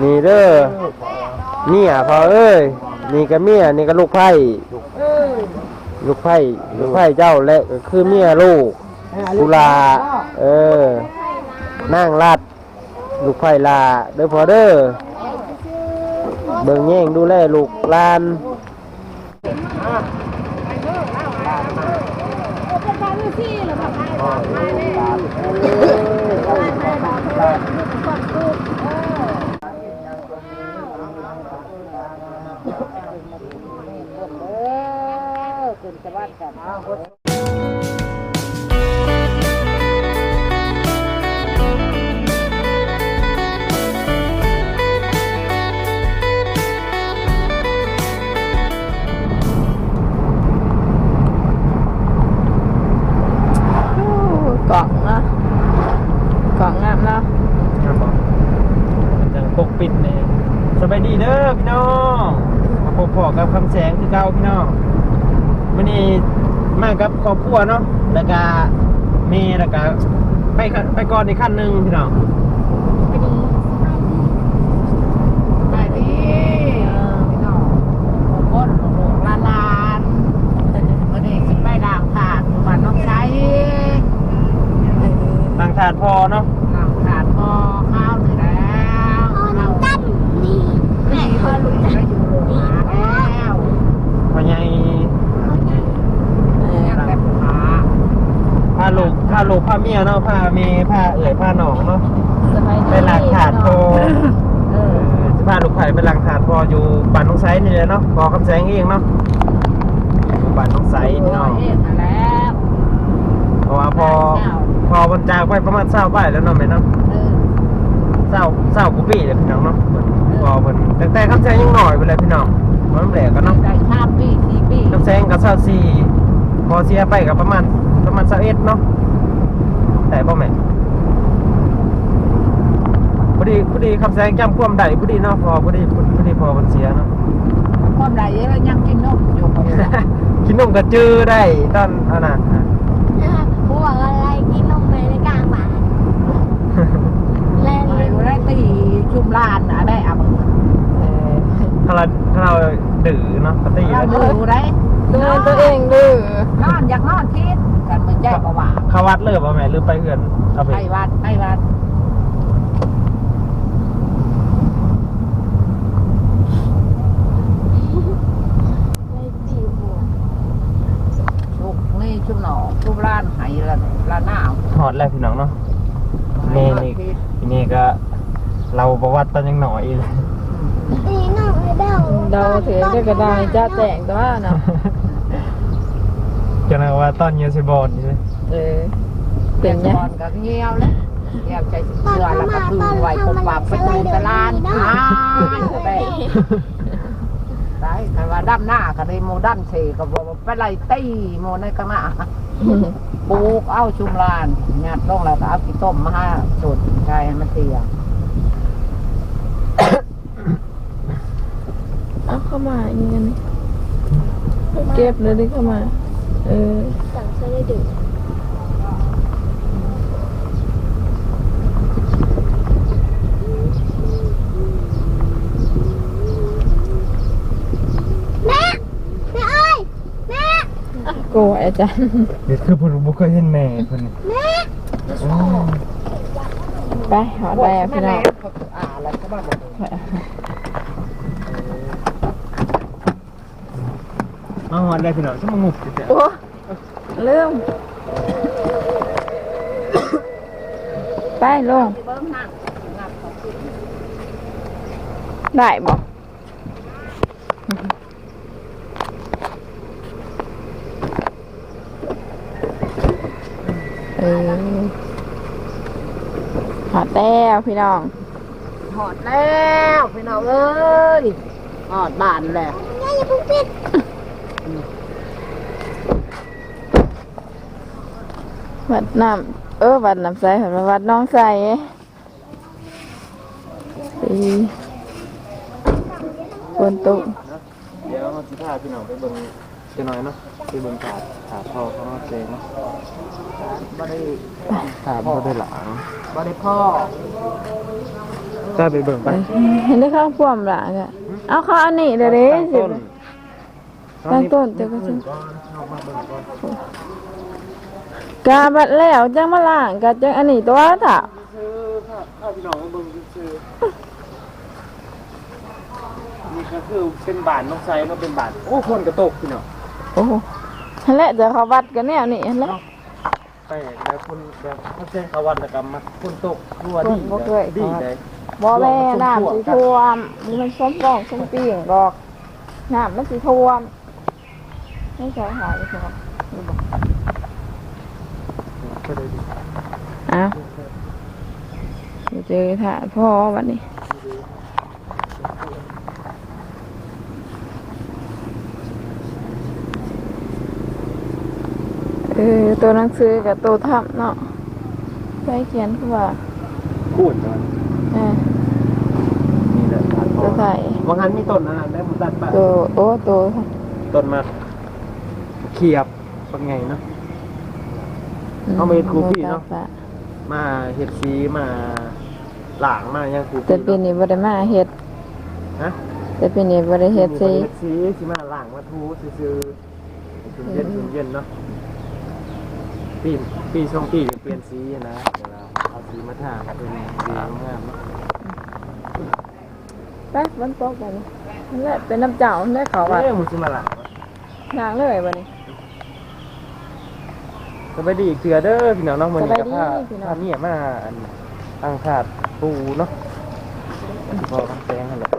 นี่เด้อเมียพอเอ้ยนี่ก็เมียนี่ก็ลูกไผ่ลูกไผ่ลูกไผ่เจ้าและก็คือเมียลูกกุลาเออนั่งลัด ลูกไผ่ลาเด้อพอเด้อเบิ่งแย่งดูแลลูกลาน ก ครอบครัวเนาะแล้วก็เมย์แล้วก็ไปไปก่อนอีกขั้นหนึ่งพี่น้อง ไปดีพี่น้องคนลูกหลานๆวันนี้สิไปด่างผ่านบ้านน้องใช้ ต่างถาดพอเนาะ ด่างผ่านพอข้าวนี่แล้วข้าวตั้มนี่แม่พอลูกจะอยู่โรงงานแล้ว พอใหญ่ ยังแต่ขา พาลูกพาลูกพาเมียเนาะพาเมย์พาเอ๋ยพาหนองเนาะ สบายดี ไปหลักถาดพอ เออ จะพาลูกไผ่ไปหลังถาดพออยู่บ้านน้องไซนี่เลยเนาะพอคำแสงเองเนาะอยู่บ้านน้องไซพี่น้องเฮ็ดมาแล้วเพราะว่าพอพอบรรจากไปประมาณเศร้าไปแล้วเนาะแม่เนาะเออเศร้าเศร้ากุปี้เลยพี่น้องเนาะเพิ่นพอเพิ่นแต่แต่คำแสงยังหน่อยไปเลยพี่น้องมันแหลกกันเนาะได้ข้ามปีสี่ปีคำแสงกับเศร้าสี่พอเสียไปกับประมาณประมาณเศร้าเอ็ดเนาะแต่พ่อแม่ พอดีพอดีคำแสงจำความได้พอดีเนาะพอพอดีพอดีพอมันเสียเนาะความใดยังกินนมอยู่กินนมกระจือได้ตอนอันนั้นพวกอะไรกินนมไปในกลางบ้านแล่นไม่รู้ได้ตีชุมลานนะได้อะมึงเออถ้าเราถ้าเราดื้อเนาะปกติเราแล้วดูได้ดูแลตัวเองดื้อนอนอยากนอนคิดกันมันใจประว่าเขาวัดเลยป่ะแม่หรือไปเหือนเอาไปไปวัดไปวัด เลยตีหัว ชุกนี่ ชุมหนอชุมลานไหละละหน้าหอดแล้วพี่น้องเนาะนี่นี่นี่ก็ เราประวัติตอนยังหน่อยอีกเลยตีน้องเลยเด้าเดาถือได้ก็ได้จ้าแจงแต่ว่าเนาะจะนะว่าตอนเยสบอลนี่เลยเออเป็เป็นนไงไงก็เงี้ยวเลยเงี้ยวใจเสือแล้วก็คือไหวคนปรับไปดูตลาดอ้ายได้ กันว่าด้านหน้าก็เลยโมด้านเสก็บอกว่าไปไล่ตีโมในข้างหน้าปลูกเอาชุมลานหยาดลงแล้วก็เอาขี้ต้มมาห้าสุดใช่ให้มันเตียเอาเข้ามาอย่างงี้ยเก็บเลยดิเข้ามา เออสั่งเสื้อได้ดึกแม่แม่เอ้ยแม่ โกยอาจารย์เดี๋ยวคือผมบุเคยเห็นแม่เพิ่นนี่แม่ไปหอดแล้วพี่น้องอ่าอะไรก็บ้าบอกมาหอดแล้วพี่น้องจะมางุบจิแต่โอ้เริ่มไปลงเบิ้มนั่งนั่งของพี่ได้บอก เออหอดแล้วพี่น้องหอดแล้วพี่น้องเอ้ยหอดบ้านแล้วแม่อย่าเพิ่งปิดวัดน้ำเออวัดน้ำใสเห็นไหมวัดน้องใสสีบนตุกเดี๋ยวเราจะพาพี่น้องไปเบิ่ง จะน้อยเนาะไปเบิ่งถาดถาดทอเขาเจงเนาะบ่ได้ถาดบ่ได้หลังบ่ได้พ่อได้ไปเบิ่งไปเห็นได้ข้างพ่วมละกะเอาเข้าอันนี้เด้อเด้สิตั้งต้นเดี๋ยวก็จะกาบัดแล้วจังมาล้างกะจังอันนี้ตัวถ้าข้าพี่น้องเบิ่งซื้อนี่ก็คือเป็นบานนกไซเนาะเป็นบานโอ้คนกระตกพี่น้อง โอ้โหนั่นแหละจะเขาวัดกันแนวนี้นั่นแหละไปแล้วคนแบบเขาแจ้งเขาวันแล้วก็มาคนตกรัวดีบ่เคยดีเลยบ่แม่น้ำสิท่วมมันส้มฟองส้มปีงดอกน้ำมันสิท่วมไม่ใช่หายใช่ไหมก็เลยดีอ้าวเดี๋ยวเจอถ่าพ่อวันนี้ ออตัวหนังสือกับตัวทับเนาะใช้เขียนคือว่าพูดนะเออนี่แหละบานพอตัวใส่ว่างั้นมีต้นอะไรได้หมดตัดไปตัวโอ้ตัวต้นมาเขียบเป็นไงเนาะ เอามาเฮ็ดครูพี่เนาะ มาเห็ดซีมาหลางมายังกูแต่ปีนี้บ่ได้มาเฮ็ดฮะแต่ปีนี้บ่ได้เฮ็ดสิ เห็ดซีสิมาหลางมาทูซื้อๆถึงเย็นถึงเย็นเนาะ ปีปีช่องปีจะเปลี่ยนสีนะเดี๋ยวเราเอาสีมาทาเป็นสีงามๆเนาะไปฝนตกบัดนี้นั่นแหละเป็นน้ำเจ้านั่นแหละเขาว่าเอ้ยมึงสิมาหลางนางเลยบัดนี้ สบายดีอีกเถื่อเด้อพี่น้องเนาะมันนี้กับผ้าสบายดีพี่น้อง ผ้าเนี่ยมาอันอังขาดปูเนาะพอคำแซงนั่นแหละ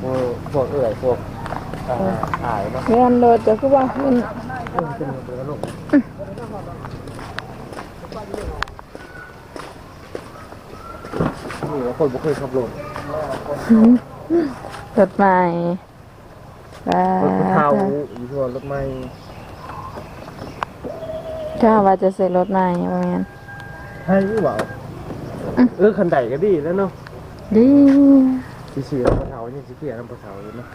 เออพวกเอื่อยพวกอ่า อายเนาะเงินโดดจะคือว่าเงินเออเป็นเบอร์ลูกนี่ว่าคนบ่เคยขับรถรถใหม่ไปรถเทาอยู่ทั่วรถไม่ข้าว่าจะซื้อรถใหม่ว่างั้นให้หรือเปล่าเออคันใดก็ดีแล้วเนาะดีสีเสียน้ำปลาเทานี่สีเขียวน้ำปลาเทาอยู่เนาะ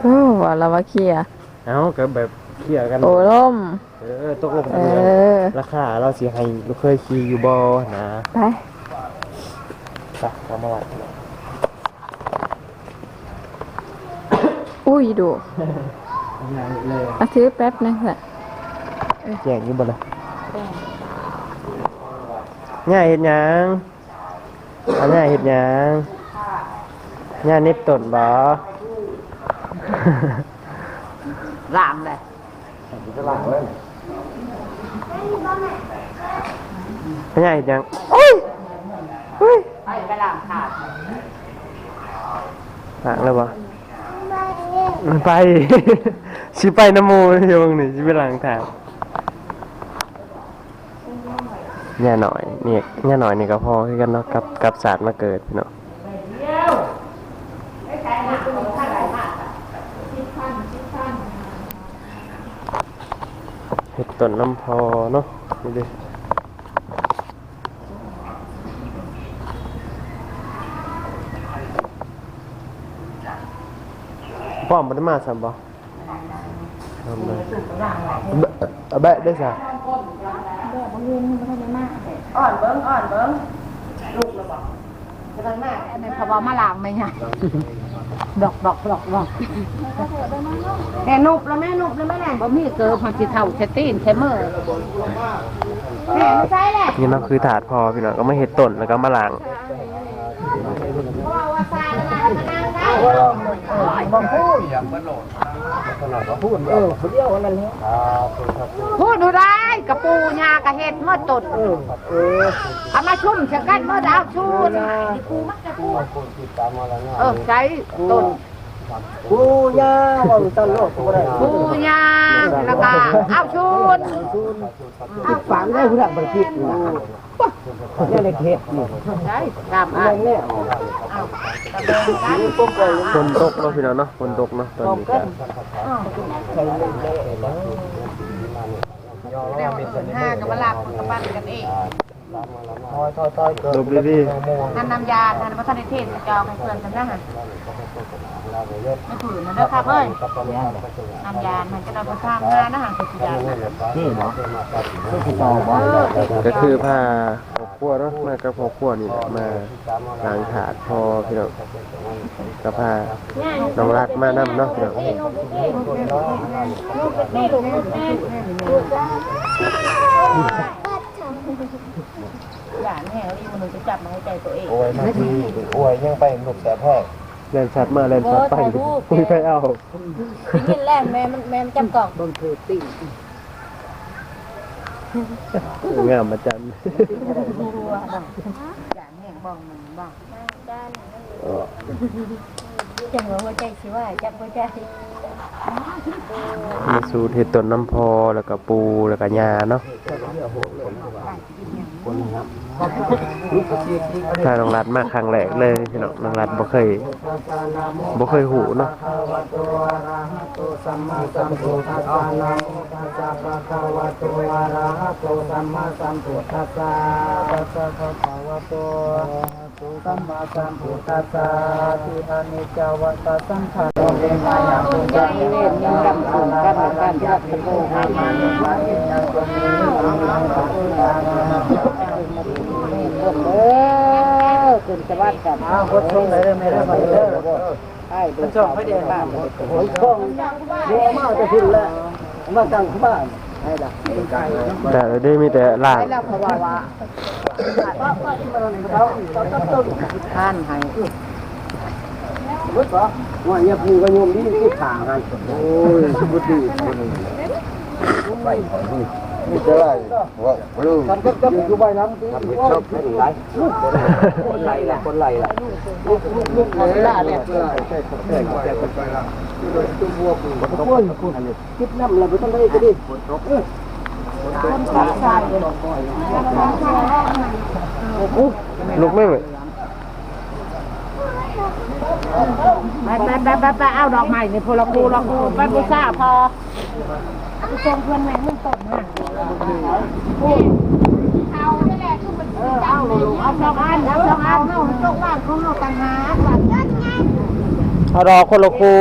โอ้ว่าเราว่าเคลียร์ เอ้าก็แบบเคลียร์กัน โอ้ล่ม เออตกลงเอกันเลยอราคาเราสิให้ลูกเคยขี่อยู่บ่นะไปไปทำมาวัดอุ้ยดูงานเลยอาถือแป๊บนึงค่ะแจกอยู่บ่ล่ะง่ายเฮ็ดหยังอันง่ายเฮ็ดหยังง่ายเน็บต้นบ่ ล่างเลยง่ายเฮ็ดหยังไปไปล่างขาดหางแล้วบ่ไปสิไปน้ำหมูอยู่บังนี่สิไปล้างทางย่าหน่อยนี่ย่าหน่อยนี่ก็พอคือกันเนาะกับกับศาสตร์มาเกิดเนาะ เห็ดต้นน้ำพอเนาะนี่ดิพ่อมมันได้มาสัมบ่ทำเลยแบะเอาแบะได้สัอ่อนเบิ้งอ่อนเบิ้งลูกระบอกจะไปมากอันนี้พอมาล่างไหมเนี่ย ดอกดอกดอกดอกแม่นุบแล้วแม่นุบแล้วแม่แหล่บ่มีเกิร์พอจิเท่าเชตีนเชมเมอร์แม่ไม่ใช่แหละนี่เนาะคือถาดพอพี่น้องก็ไม่เห็ดต้นแล้วก็มาล้างพูดดูได้กระปูยากระเห็ดเมื่อตดเอามาชุ่มเชกันเมื่อดาวชูน เออใช้ตดปูย่าว่าต้นโลกบ่ได้ปูยาแล้วก็เอาชูนเอาฝังได้ผู้ใดบ่ได้คิดนะนี่ในเขตนี่ใช่ตามอ่าตะเบงกันฝนตกเนาะพี่น้องเนาะฝนตกเนาะตอนนี้ก็เดี๋ยวห้ากับมาลากกับปั้นกันเอง ลบดีดีนั่นน้ำยานั่นวัฒนเทศจะเองให้เพื่อนกันนะฮะไม่ถือนะเด้อครับเอ้ยน้ำยามันจะนำไปสร้างงานนะฮะคือยานนี่เหรอคือก็คือผ้าหกขั้วเนาะมากับหกขั้วนี่มาล้างถาดพอพี่น้องกับผ้าน้องรักมานํเนาะพี่น้อง หลานแห้งรีมันจะจับมาให้ใจตัวเองโอ้ยมาทีโอ้ยยังไปหนุกแต่แพ้แล่นชัดมาแล่นชัดไปคุยไปเอากินแรกแม่มันแม่มันจับกล่องเบิ่งคือติ่งงามอาจารย์หลานแห้งบ้องมันบ้องจังหวะหัวใจสิว่าจับหัวใจมีสูตรเห็ดต้นน้ำพอแล้วก็ปูแล้วก็ยาเนาะ ถ้าน้องรัดมาครั้งแรกเลยพี่น้องน้องรัดบ่เคยบ่เคยหูเนาะสัมมาสัมพุทธัสสะอะระหะโตสัมมาสัมพุทธัสสะตัสสะภะคะวะโตอนิจจวัตสังขารโลเกมายาปุญญาเนตนิรัมสุกันกันยัตโกหามานิมานิยังตุมีอังลัง เออขึ้นสวัดกันอ้าวคนชงไหนได้ไม่ได้ไปเด้อใช่ดูชงไม่ได้บ้านโอ้ยชงเดี๋ยวมาจะขึ้นแล้วมาตั้งบ้านแต่ได้มีแต่ลาดให้แล้วเพราว่าว่าท่านให้บุตรว่าอย่าพูกันโยมนี่ที่ขากันโอ้ยบุตรดี นี่จะไรว่าลูกทำก็จะอยู่ใบน้ำที่ชอบเป็นไรคนไรล่ะคนไรล่ะลูกลูกลูกคนไรเนี่ยใช่ใช่ใช่ใช่คนไรล่ะตัวบัวปูตัวบัวปูคิดน้ำเราไม่ต้องได้ก็ดีคนขาใช่ลูกไม่เหมือนไปไปไปไปไปเอาดอกไม้ในพลกูลกูไปบูชาพอ จงเพื่อนแม่มึงตกมาเออเอาลงเอาสองอันเอาสองอันเอาตกบ้านของเราต่างหากบ้านเอาดอคนละครู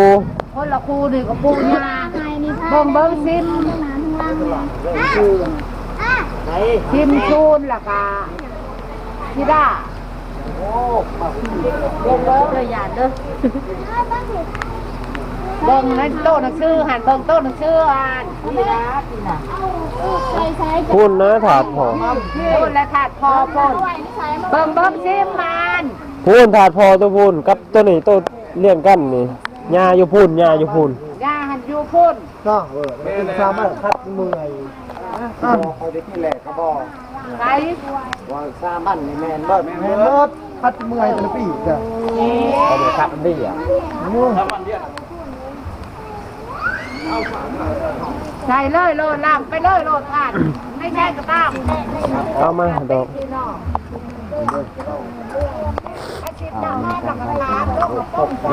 คนละคูนี่ก็ปูยาเบิ่งเบิ่งซิมซิมซูนล่ะกะทิด้าเบิ่งเบิ่งเลยยานเด้อ เบิ่งในโต๊ะหนังสือหันเบิ่งโต๊ะหนังสืออ่านนี่นะนี่นะพูนนะถาดพอพูดและขาดพอพ่นเบิ่งเบิ่งซิมมันพูนถาดพอตัวพูนกับตัวนี้ตัวเลี้ยงกันนี่ยาอยู่พูนยาอยู่พูนยาหันอยู่พ่นก็เออเป็นสามารถคัดเมื่อยไปว่าสามันนี่แมนเบิดแมนเบิดคัดเมื่อยแต่ละปีจ้ะเขาเลยครับดีอะ ใส่เลยโลดลามไปเลยโลดทานไม่แค่ก็ตามเอามาดอกเอ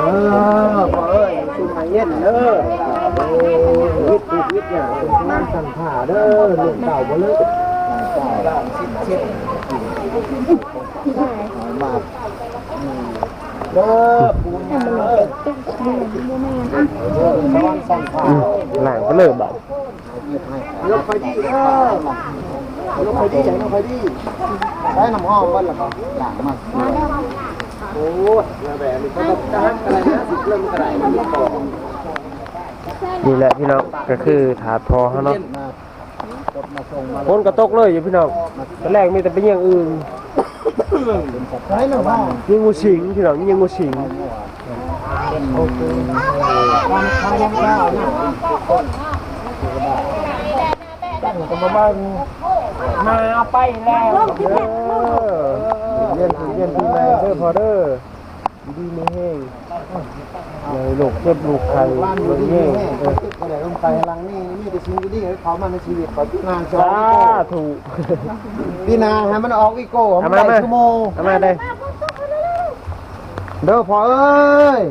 อพอเอ้ยชุมหาเย็นเด้อวิทย์วิทย์เนี่ยเป็นงานสังผ่าเด้อลูกเต่าบ่เลิกมาเด้อปูนี่ยเด้ อสั่งผ่าอืมหลังก็เลิกบ่ายยกไปดีเออยกไปดียกไปดีใช้น้ำหอมวันละก็หลังมาโอ้ยแบบนี้ก็จะหักอะไรนะสิเริ่มกระไรมันก็บอกนี่แหละพี่น้องก็คือถาดพอเขาเนาะคนกระตกเลยอยู่พี่น้องตอนแรกมีแต่เป็นอย่างอื่นใช้น้ำหอมยิงงูสิงพี่น้องยิงงูสิง วันข้าวข้านะตั้งกันมาบ้างมาไปแล้วเด้เรียนเรียนปีใหม่เด้อพอเด้อดีไม่แห้งอย่าให้ลูกเจ็บลูกไข่บ้านอยู่บ่ดีแห้งแห้งเออก็เลยลงไปลังนี่นี่แต่สิ่งดีเขามาในชีวิตเขางานชอสาบธุพี่นาให้มันออกอีโก้มันได้ชั่วโมงเอามได้เด้อพอเอ้ย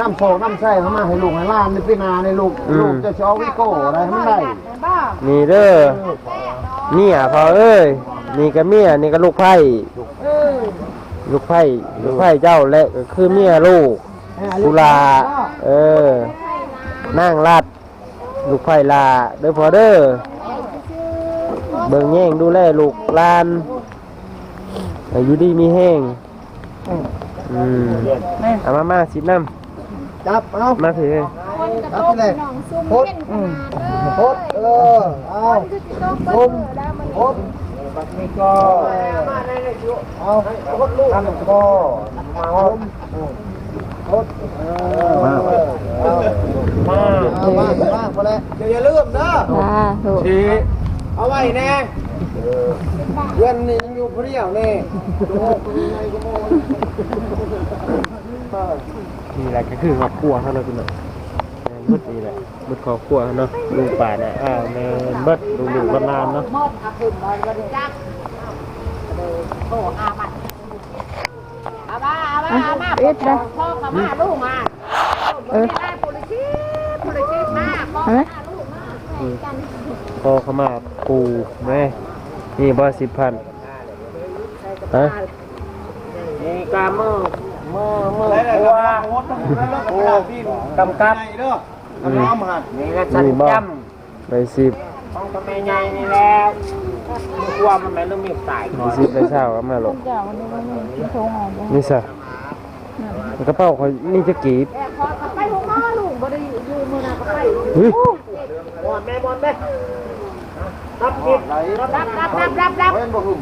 น้ำโซน้ำใส่เข้ามาให้ลูกให้ล้านในพี่นาในลูกลูกจะชอบวิโก้อะไรให้มันได้นี่เด้อเมียพอเอ้ยนี่ก็เมียนี่ก็ลูกไผ่ลูกไผ่ลูกไผ่เจ้าและก็คือเมียลูกกุลาเออนั่งรัด ลูกไผ่ลาเด้อพอเด้อเบิ่งแย่งดูแลลูกหลานอายุดีมีแห้งอืมเอามามาสิบน้ จับเอาำมาถือจับไปเลยพดพดเออเอาคุมพดบักนี้ก็เอาพดลูกทำก็มาคุมพดมามาเอามามาพอแล้วอย่าลืมนะอ่าถูกทีเอาไว้แน่เพื่อนนี่ยังอยู่เพรียวนี่ดูยังไงก็โม่ นี่แหละก็คือครอบครัวเขาเนาะพี่น้องแม่นเบิดนี่แหละเบิดครอบครัวเขาเนาะลุงป่าเนี่ยอ้าวแม่นเบิดลุงลูกบ้านนานเนาะมอดอาขึ้นมาวันจักโตอาบัดอาบ้าอาบ้าอาบ้าพ่อกับมาลูกมาเออโปลิซิโปลิซิมาพ่อเห็นไหมอืมพอเขามาปูแม่นี่บ่สิบพันฮะ นี่กามือ มือมือตัวโอ้กำกับเอาน้ำหัดนี่ก็ฉันจไปสิบำของทำไมใหญ่นี่แล้วกลัวมันไม่ต้องมีสายไปสิบไปเช้าก็มาหรอกเจ้าวันนี้วันนี้ที่โทรหาบ่นี่ซะกระเป๋าเขานี่จะกีบไปหัวหน้าลูกบ่ได้อยู่มือนาก็ไปเฮ้ยมอนแม่มอนแม่รับกินรับรับรับรับรับรับเว้นบ่หุ่ม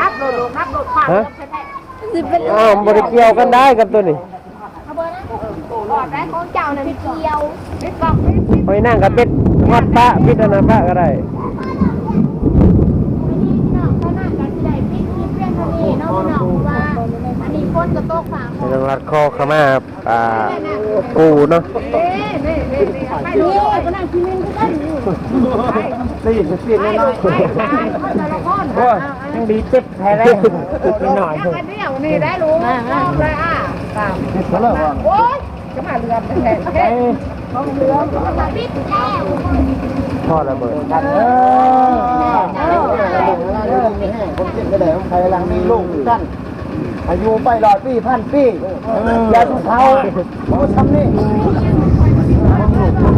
รับโดดลูกรับโดดผ่านฮะใช่ไหม สิเป็นอ้าวบริเกี่ยวกันได้กับตัวนี้หลอดได้ของเจ้าน่ะพี่เกียวพี่กองพี่พี่ไปนั่งกับเป็ดฮอดปะพิจารณาปะก็ได้เขาน่าจะได้พี่พี่เพื่อนทะเลเนาะพี่น้องว่า อันนี้คนจะตกฝาให้ต้องรัดคอเข้ามาอ่าปูเนาะเอ๊ะนี่นี่นี่ไปดูนี่ก็นั่งกินเงินกันอยู่สี่สิบสี่ไปน้ดูอยไปไปคนแต่ละคน โอ้ยยังดีเจ็บแท้แล้วนิดหน่อยยังอันเดียวนี่ได้รู้ชอบเลยอะตามโอ๊ยจะมาเรือมตั้งแต่เฮ้ยต้องเรือมาปิดแล้วทอดระเบิดกันเออเออเรื่องนี้แห้งคนกินก็ได้ของใครลังมีลูกกันอายุไปร้อยปีพันปีอย่าทุกเท้าโอ้ทำนี่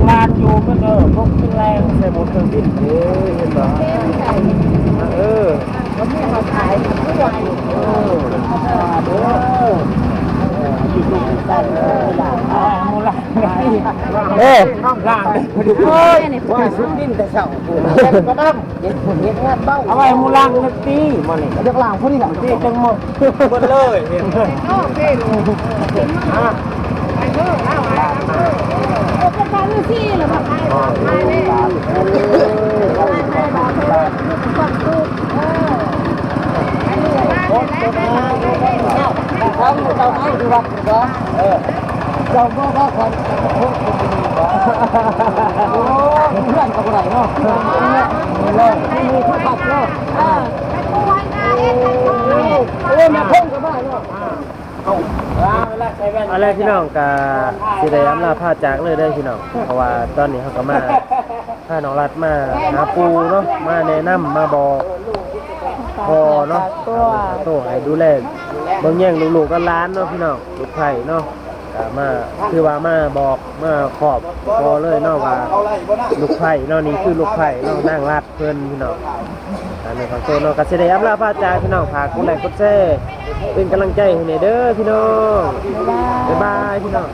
ลานอยู่ก็เออพวกแรงใส่หมดเครื่องบินเออเห็นไหม เออเอ๊ะน้องล่างเฮ้ยว่าสุดดินแต่เช้าก็ต้องเย็นผลเย็นงานเบ้าเอาไว้มูล่างนักตีมันนี่เด็กล่างพวกนี้หลังตีจังหมดหมดเลยเห็นไหมโอเคลูกไปเถอะเอาไปโอ้เป็นการที่หรือเปล่าไปเลยเขาอยู่เราไม่ดูวัดเหร อเออเราก็ก็คนพวกคนดีกว่าโอ้เพื่อนกับอะไรเนาะนี่เลยมีผู้ขับเนาะอ่าโอ้ยมาพ่งกับบ้านเนาะเอาเวลาใช้แว่นอะไรพี่น้องกาสิได้อำลาพาจากเลยได้พี่น้อง เพราะว่าตอนนี้เขาก็มาพาน้องรัดมาหาปูเนาะมาแนะนำมาบอก พอเนาะตัวโตให้ดูแลเบิ่งแย่งลูกๆก็ร้านเนาะพี่น้องลูกไผ่เนาะก็มาคือว่ามาบอกมาขอบพอเลยเนาะว่าลูกไผ่เนาะนี่คือลูกไผ่เนาะนั่งรัดเพิ่นพี่น้องอันนี้ของโตเนาะก็สิได้อำลาพาจาพี่น้องฝากกดไลค์กดแชร์เป็นกำลังใจให้เด้อพี่น้องบ๊ายบายพี่น้อง